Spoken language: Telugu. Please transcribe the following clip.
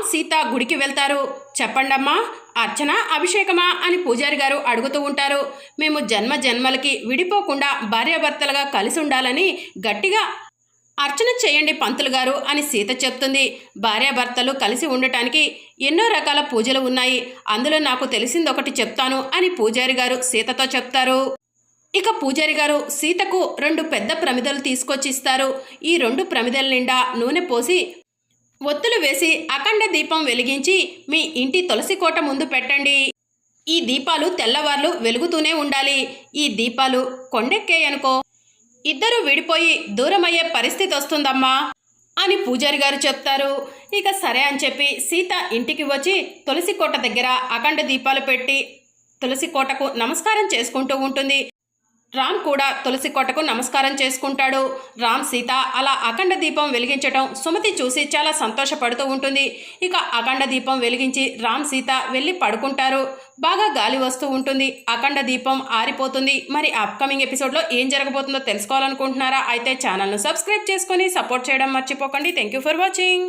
రామ్ సీత గుడికి వెళ్తారు. చెప్పండమ్మా అర్చన అభిషేకమా అని పూజారి గారు అడుగుతూ ఉంటారు. మేము జన్మ జన్మలకి విడిపోకుండా భార్యాభర్తలుగా కలిసి ఉండాలని గట్టిగా అర్చన చేయండి పంతులు గారు అని సీత చెప్తుంది. భార్యాభర్తలు కలిసి ఉండటానికి ఎన్నో రకాల పూజలు ఉన్నాయి. అందులో నాకు తెలిసింది ఒకటి చెప్తాను అని పూజారి గారు సీతతో చెప్తారు. ఇక పూజారి గారు సీతకు రెండు పెద్ద ప్రమిదలు తీసుకొచ్చి ఇస్తారు ఈ రెండు ప్రమిదల నిండా నూనె పోసి ఒత్తులు వేసి అఖండ దీపం వెలిగించి మీ ఇంటి తులసి కోట ముందు పెట్టండి. ఈ దీపాలు తెల్లవార్లు వెలుగుతూనే ఉండాలి. ఈ దీపాలు కొండెక్కేయనుకో ఇద్దరు విడిపోయి దూరమయ్యే పరిస్థితి వస్తుందమ్మా అని పూజారి గారు చెప్తారు. ఇక సరే అని చెప్పి సీత ఇంటికి వచ్చి తులసి కోట దగ్గర అఖండ దీపాలు పెట్టి తులసి కోటకు నమస్కారం చేసుకుంటూ ఉంటుంది. రామ్ కూడా తులసి కోటకు నమస్కారం చేసుకుంటాడు. రామ్ సీత అలా అఖండ దీపం వెలిగించటం సుమతి చూసి చాలా సంతోషపడుతూ ఉంటుంది. ఇక అఖండ దీపం వెలిగించి రామ్ సీత వెళ్ళి పడుకుంటారు. బాగా గాలి వస్తూ ఉంటుంది. అఖండ దీపం ఆరిపోతుంది. మరి అప్కమింగ్ ఎపిసోడ్లో ఏం జరగబోతుందో తెలుసుకోవాలనుకుంటున్నారా? అయితే ఛానల్ను సబ్స్క్రైబ్ చేసుకొని సపోర్ట్ చేయడం మర్చిపోకండి. Thank you for watching